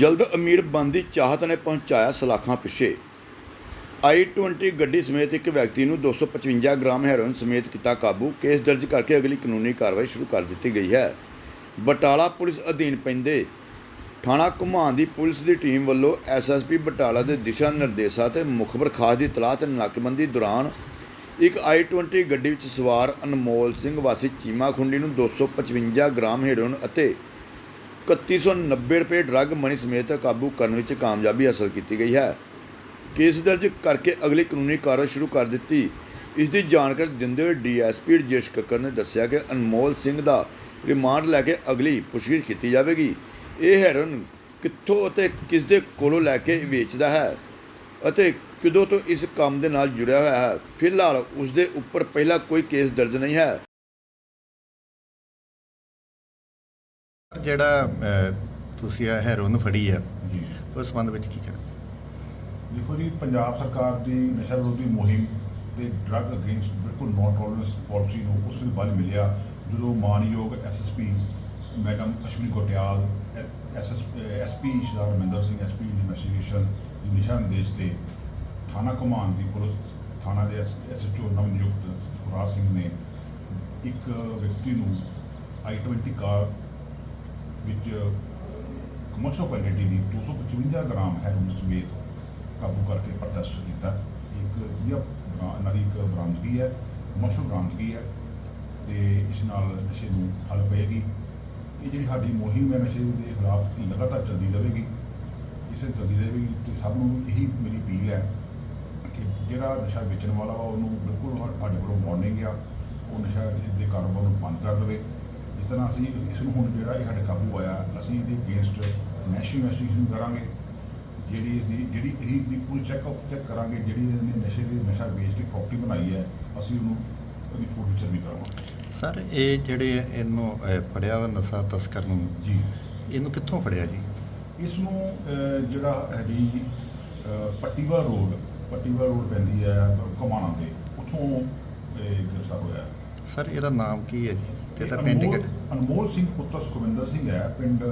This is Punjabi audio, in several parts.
ਜਲਦ ਅਮੀਰ ਬਣਨ ਦੀ ਚਾਹਤ ਨੇ ਪਹੁੰਚਾਇਆ ਸਲਾਖਾਂ ਪਿੱਛੇ। i20 ਗੱਡੀ ਸਮੇਤ ਇੱਕ ਵਿਅਕਤੀ ਨੂੰ 255 ਗ੍ਰਾਮ ਹੈਰੋਇਨ ਸਮੇਤ ਕੀਤਾ ਕਾਬੂ। ਕੇਸ ਦਰਜ ਕਰਕੇ ਅਗਲੀ ਕਾਨੂੰਨੀ ਕਾਰਵਾਈ ਸ਼ੁਰੂ ਕਰ ਦਿੱਤੀ ਗਈ ਹੈ। ਬਟਾਲਾ ਪੁਲਿਸ ਅਧੀਨ ਪੈਂਦੇ ਥਾਣਾ ਘੁਮਾਣ ਦੀ ਪੁਲਿਸ ਦੀ ਟੀਮ ਵੱਲੋਂ ਐਸਐਸਪੀ ਬਟਾਲਾ ਦੇ ਦਿਸ਼ਾ ਨਿਰਦੇਸ਼ਾਂ ਤੇ ਮੁਖਬਰ ਖਾਸ ਦੀ ਤਲਾਹ ਤੇ ਨਾਕੇਬੰਦੀ ਦੌਰਾਨ ਇੱਕ i20 ਗੱਡੀ ਵਿੱਚ ਸਵਾਰ ਅਨਮੋਲ ਸਿੰਘ ਵਾਸੀ ਚੀਮਾ ਖੁੰਡੀ ਨੂੰ 255 ਗ੍ਰਾਮ ਹੈਰੋਇਨ ਅਤੇ 3190 ਰੁਪਏ ਡਰੱਗ ਮਨੀ ਸਮੇਤ ਕਾਬੂ ਕਰਨ ਵਿੱਚ ਕਾਮਯਾਬੀ ਹਾਸਲ ਕੀਤੀ ਗਈ ਹੈ। ਕੇਸ ਦਰਜ ਕਰਕੇ ਅਗਲੀ ਕਾਨੂੰਨੀ ਕਾਰਵਾਈ ਸ਼ੁਰੂ ਕਰ ਦਿੱਤੀ। ਇਸ ਦੀ ਜਾਣਕਾਰੀ ਦਿੰਦੇ ਹੋਏ ਡੀਐਸਪੀ ਰਜੇਸ਼ ਕੱਕਰ ਨੇ ਦੱਸਿਆ ਕਿ ਅਨਮੋਲ ਸਿੰਘ ਦਾ ਰਿਮਾਂਡ ਲੈ ਕੇ ਅਗਲੀ ਪੁੱਛਗਿੱਛ ਕੀਤੀ ਜਾਵੇਗੀ। ਇਹ ਹੈਰੋਇਨ ਕਿੱਥੋਂ ਅਤੇ ਕਿਸ ਦੇ ਕੋਲੋਂ ਲੈ ਕੇ ਵੇਚਦਾ ਹੈ ਅਤੇ ਕਿਦੋਂ ਤੋਂ ਇਸ ਕੰਮ ਦੇ ਨਾਲ ਜੁੜਿਆ ਹੋਇਆ ਹੈ। ਫਿਲਹਾਲ ਉਸ ਦੇ ਉੱਪਰ ਪਹਿਲਾਂ ਕੋਈ ਕੇਸ ਦਰਜ ਨਹੀਂ ਹੈ। ਜਿਹੜਾ ਤੁਸੀਂ ਇਹ ਹੈਰੋਨ ਫੜੀ ਆ ਉਸ ਸੰਬੰਧ ਵਿੱਚ ਕੀ ਕਹਿਣਾ? ਦੇਖੋ ਜੀ ਪੰਜਾਬ ਸਰਕਾਰ ਦੀ ਨਸ਼ਾ ਵਿਰੋਧੀ ਮੁਹਿੰਮ ਤੇ ਡਰੱਗ ਅਗੇਂਸਟ ਬਿਲਕੁਲ ਨੋ ਟੋਲਰੈਂਸ ਪਾਲਿਸੀ ਨੂੰ ਉਸ ਦੇ ਬਲ ਮਿਲਿਆ ਜਦੋਂ ਮਾਨਯੋਗ SSP madam Ashwani Kotial SS SP Shri Raminder Singh SP investigation ਦੀ ਦਿਸ਼ਾ ਨਿਰਦੇਸ਼ ਤੇ ਥਾਣਾ ਕਮਾਨ ਦੀ ਪੁਲਿਸ ਥਾਣਾ ਦੇ ਐਸਐਚਓ ਨਵਨਿਯੁਕਤ ਸੁਖਰਾਜ ਸਿੰਘ ਨੇ ਇੱਕ ਵਿਅਕਤੀ ਨੂੰ i20 ਕਾਰ ਵਿੱਚ ਕਮਰਸ਼ਲ ਕੁਆਲਿਟੀ ਦੀ 255 ਗ੍ਰਾਮ ਹੈਰੋਇਨ ਸਮੇਤ ਕਾਬੂ ਕਰਕੇ ਪ੍ਰਦਰਸ਼ਿਤ ਕੀਤਾ। ਇੱਕ ਵਧੀਆ ਬਰਾ- ਇਹਨਾਂ ਦੀ ਇੱਕ ਬਰਾਮਦਗੀ ਹੈ ਕਮਰਸ਼ਲ ਬਰਾਮਦਗੀ ਹੈ ਤੇ ਇਸ ਨਾਲ ਨਸ਼ੇ ਨੂੰ ਹੱਲ ਪਏਗੀ। ਇਹ ਜਿਹੜੀ ਸਾਡੀ ਮੁਹਿੰਮ ਹੈ, ਨਸ਼ੇ ਦੇ ਖਿਲਾਫ ਲਗਾਤਾਰ ਚੱਲਦੀ ਰਹੇਗੀ। ਇਸੇ ਚੱਲਦੀ ਰਹੇਗੀ ਤੇ ਸਭ ਨੂੰ ਇਹੀ ਮੇਰੀ ਅਪੀਲ ਹੈ ਕਿ ਜਿਹੜਾ ਨਸ਼ਾ ਵੇਚਣ ਵਾਲਾ ਵਾ, ਉਹਨੂੰ ਬਿਲਕੁਲ ਸਾ- ਸਾਡੇ ਕੋਲੋਂ ਵਾਰਨਿੰਗ ਆ, ਉਹ ਨਸ਼ਾ ਦੇ ਕਾਰੋਬਾਰ ਨੂੰ ਬੰਦ ਕਰ ਦੇਵੇ। ਜਿਸ ਤਰ੍ਹਾਂ ਅਸੀਂ ਇਸ ਨੂੰ ਹੁਣ ਜਿਹੜਾ ਇਹ ਸਾਡੇ ਕਾਬੂ ਆਇਆ ਅਸੀਂ ਇਹਦੇ ਅਗੇਂਸਟ ਨੈਸ਼ਨਲ ਇਨਵੈਸਟੀਗੇਸ਼ਨ ਕਰਾਂਗੇ ਜਿਹੜੀ ਇਹਦੀ ਜਿਹੜੀ ਇਹ ਦੀ ਪੂਰੀ ਚੈੱਕਅਪ ਚੈੱਕ ਕਰਾਂਗੇ ਜਿਹੜੀ ਇਹਨੇ ਨਸ਼ੇ ਦੀ ਨਸ਼ਾ ਵੇਚ ਕੇ ਪ੍ਰਾਪਰਟੀ ਬਣਾਈ ਹੈ ਅਸੀਂ ਉਹਨੂੰ ਉਹਦੀ ਫੋਟੋ ਵੀ ਕਰਾਵਾਂਗੇ ਸਰ ਇਹ ਜਿਹੜੇ ਇਹਨੂੰ ਫੜਿਆ ਵਾ ਨਸ਼ਾ ਤਸਕਰ ਨੂੰ ਜੀ। ਇਹਨੂੰ ਕਿੱਥੋਂ ਫੜਿਆ ਜੀ? ਇਸ ਨੂੰ ਜਿਹੜਾ ਹੈਗੀ ਪੱਟੀਵਾ ਰੋਡ ਪੱਟੀਵਾ ਰੋਡ ਪੈਂਦੀ ਹੈ ਕਮਾਣਾ ਦੇ ਉੱਥੋਂ ਇਹ ਗ੍ਰਿਫਤਾਰ ਹੋਇਆ। ਸਰ ਇਹਦਾ ਨਾਮ ਕੀ ਹੈ ਜੀ? ਤੇ ਇਹਦਾ ਇਹ ਪਿੰਡ ਅਨਮੋਲ- ਅਨਮੋਲ ਸਿੰਘ ਪੁੱਤਰ ਸੁਖਵਿੰਦਰ ਸਿੰਘ ਹੈ ਪਿੰਡ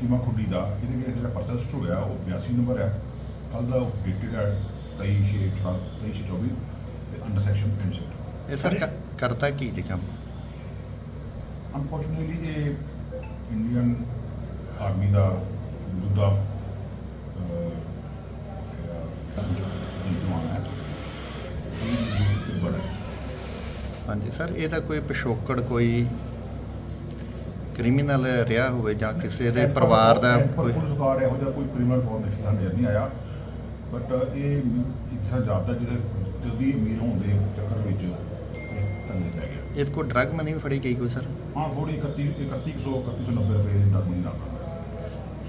ਚੀਮਾ ਖੁੱਡੀ ਦਾ। ਇਹਦੇ ਵਿੱਚ ਜਿਹੜਾ ਪਰਚਾ ਰਜਿਸਟਰ ਹੋਇਆ ਉਹ 82 ਨੰਬਰ ਹੈ। ਕੱਲ ਦਾ ਉਹ ਡੇਟਡ ਹੈ 23 ਛੇ 18 23 ਛੇ 24 ਤੇ ਅੰਡਰ ਸੈਕਸ਼ਨ ਪੈਨਸ਼ਨ ਇਹ ਸਰ ਕ- ਕਰਤਾ ਕੀ ਜੀ ਕੰਮ? ਅਨਫੋਰਚੂਨੇਟਲੀ ਇਹ ਇੰਡੀਅਨ ਆਰਮੀ ਦਾ ਮੌਜੂਦਾ ਅਹ, ਜੀ ਜਵਾਨ ਹੈ ਇਹ ਤਿੱਬੜ ਹੈ ਹਾਂਜੀ ਸਰ ਇਹਦਾ ਕੋਈ ਪਿਛੋਕੜ ਕੋਈ ਕ੍ਰਿਮੀਨਲ ਰਿਹਾ ਹੋਵੇ ਜਾਂ ਕਿਸੇ ਦੇ ਪਰਿਵਾਰ ਦਾ ਕੋਈ ਪੁਲਿਸ ਕਾਰ ਇਹੋ ਜਿਹਾ ਕੋਈ ਕ੍ਰਿਮੀਨਲ ਫਾਰਮੇਸ਼ਨ ਸਾਡੇ ਨਹੀਂ ਆਇਆ। ਬਟ ਇਹ ਇੱਕ ਸਾ ਜਾਪਦਾ ਜਿਹਦੇ ਜਲਦੀ ਅਮੀਰ ਹੋਣ ਦੇ ਚੱਕਰ ਵਿੱਚ ਇਹ ਤੰਗੇ ਪੈ ਗਿਆ। ਇਹਦੇ ਕੋਲ ਡਰੱਗ ਮਨੀ ਵੀ ਫੜੀ ਗਈ ਕੋਈ ਸਰ? ਹਾਂ ਥੋੜੀ 31 3100 3190 ਰੁਪਏ ਦੀ ਡਰਮੀ ਦਾ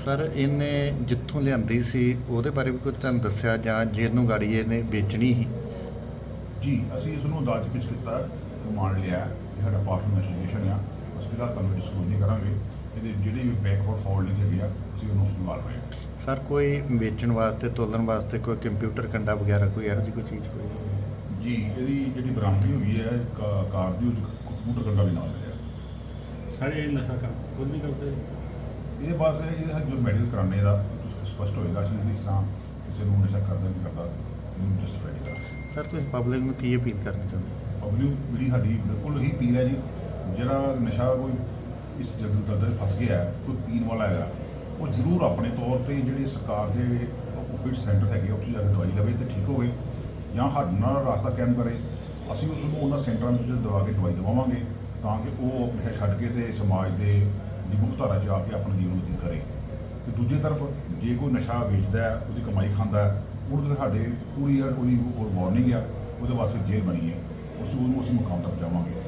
ਸਰ ਇਹਨੇ ਜਿੱਥੋਂ ਲਿਆਂਦੀ ਸੀ ਉਹਦੇ ਬਾਰੇ ਵੀ ਕੋਈ ਤੁਹਾਨੂੰ ਦੱਸਿਆ ਜਾਂ ਜਿਹਨੂੰ ਗਾੜੀ ਇਹਨੇ ਵੇਚਣੀ ਸੀ? ਜੀ ਅਸੀਂ ਇਸ ਨੂੰ ਦਾਜ ਪਿਛ ਕੀਤਾ। ਰਿਮਾਂਡ ਲਿਆ। ਇਹ ਸਾਡਾ ਪਾਰਟਨਰ ਇਨਵੈਸਟੀਗੇਸ਼ਨ ਆ। ਅਸੀਂ ਫਿਲਹਾਲ ਤੁਹਾਨੂੰ ਡਿਸਕਲੋਜ਼ ਨਹੀਂ ਕਰਾਂਗੇ। ਇਹਦੇ ਜਿਹੜੀ ਵੀ ਬੈਕਵਰਡ ਫਾਲਟਿੰਗ ਹੈਗੀ ਆ ਅਸੀਂ ਉਹਨੂੰ ਸੰਭਾਲ ਰਹੇ ਹਾਂ। ਸਰ ਕੋਈ ਵੇਚਣ ਵਾਸਤੇ ਤੋਲਣ ਵਾਸਤੇ ਕੋਈ ਕੰਪਿਊਟਰ ਕੰਡਾ ਵਗੈਰਾ ਕੋਈ ਇਹੋ ਜਿਹੀ ਕੋਈ ਚੀਜ਼ ਕੋਈ ਜੀ ਇਹਦੀ ਜਿਹੜੀ ਬਰਾਮਦਗੀ ਹੋਈ ਹੈ ਕਾਰ ਦੀ ਕੰਪਿਊਟਰ ਕੰਡਾ ਵੀ ਨਾਲ ਮਿਲਿਆ ਸਾਰੇ ਨਸ਼ਾ ਕਰ ਖੁਦ ਨਹੀਂ ਕਰਦੇ? ਇਹਦੇ ਬਾਅਦ ਇਹ ਜੋ ਮੈਡੀਕਲ ਕਰਾਣੇ ਦਾ ਸਪਸ਼ਟ ਹੋਏਗਾ ਕਿ ਇਸ ਤਰ੍ਹਾਂ ਕਿਸੇ ਨੂੰ ਨਸ਼ਾ ਕਰਦਾ ਨਹੀਂ ਕਰਦਾ ਇਹਨੂੰ ਜਸਟੀਫਾਈ ਨਹੀਂ ਕਰਦਾ। ਸਰ ਤੁਸੀਂ ਪਬਲਿਕ ਨੂੰ ਕੀ ਅਪੀਲ ਕਰਨਾ ਚਾਹੁੰਦੇ ਪਬਲਿਕ ਜਿਹੜੀ ਸਾਡੀ ਬਿਲਕੁਲ ਹੀ ਪੀਰ ਹੈ ਜੀ ਜਿਹੜਾ ਨਸ਼ਾ ਕੋਈ ਇਸ ਜਗਤ ਦਾ ਦਰ ਫਸ ਗਿਆ ਹੈ, ਕੋਈ ਪੀਣ ਵਾਲਾ ਹੈਗਾ ਉਹ ਜ਼ਰੂਰ ਆਪਣੇ ਤੌਰ ਤੇ ਜਿਹੜੇ ਸਰਕਾਰ ਦੇ ਓਪੀਡ ਸੈਂਟਰ ਹੈਗੇ ਉੱਥੇ ਜਾ ਕੇ ਦਵਾਈ ਲਵੇ ਤੇ ਠੀਕ ਹੋਵੇ ਜਾਂ ਸਾਡੇ ਨਾਲ ਰਾਸਤਾ ਕਾਇਮ ਕਰੇ ਅਸੀਂ ਉਸ ਨੂੰ ਉਹਨਾਂ ਸੈਂਟਰਾਂ ਵਿੱਚ ਦਵਾ ਕੇ ਦਵਾਈ ਦਵਾਵਾਂਗੇ ਤਾਂ ਕਿ ਉਹ ਆਪਣੇ ਛੱਡ ਕੇ ਤੇ ਸਮਾਜ ਦੇ ਦੀ ਮੁਖਤਾਰਾ ਚ ਆ ਕੇ ਆਪਣਾ ਜੀਵਨ ਬਤੀਤ ਕਰੇ। ਤੇ ਦੂਜੇ ਤਰਫ ਜੇ ਕੋਈ ਨਸ਼ਾ ਵੇਚਦਾ ਹੈ ਉਹਦੀ ਕਮਾਈ ਖਾਂਦਾ ਹੈ ਉਹਨੂੰ ਸਾਡੇ ਪੂਰੀ ਉਹਦੀ ਵਾਰਨਿੰਗ ਆ ਉਹਦੇ ਵਾਸਤੇ ਜੇਲ੍ਹ ਬਣੀ ਹੈ। ਉਸ ਨੂੰ ਅਸੀਂ ਮੁਕਾਮ ਤੱਕ ਪਹੁੰਚਾਵਾਂਗੇ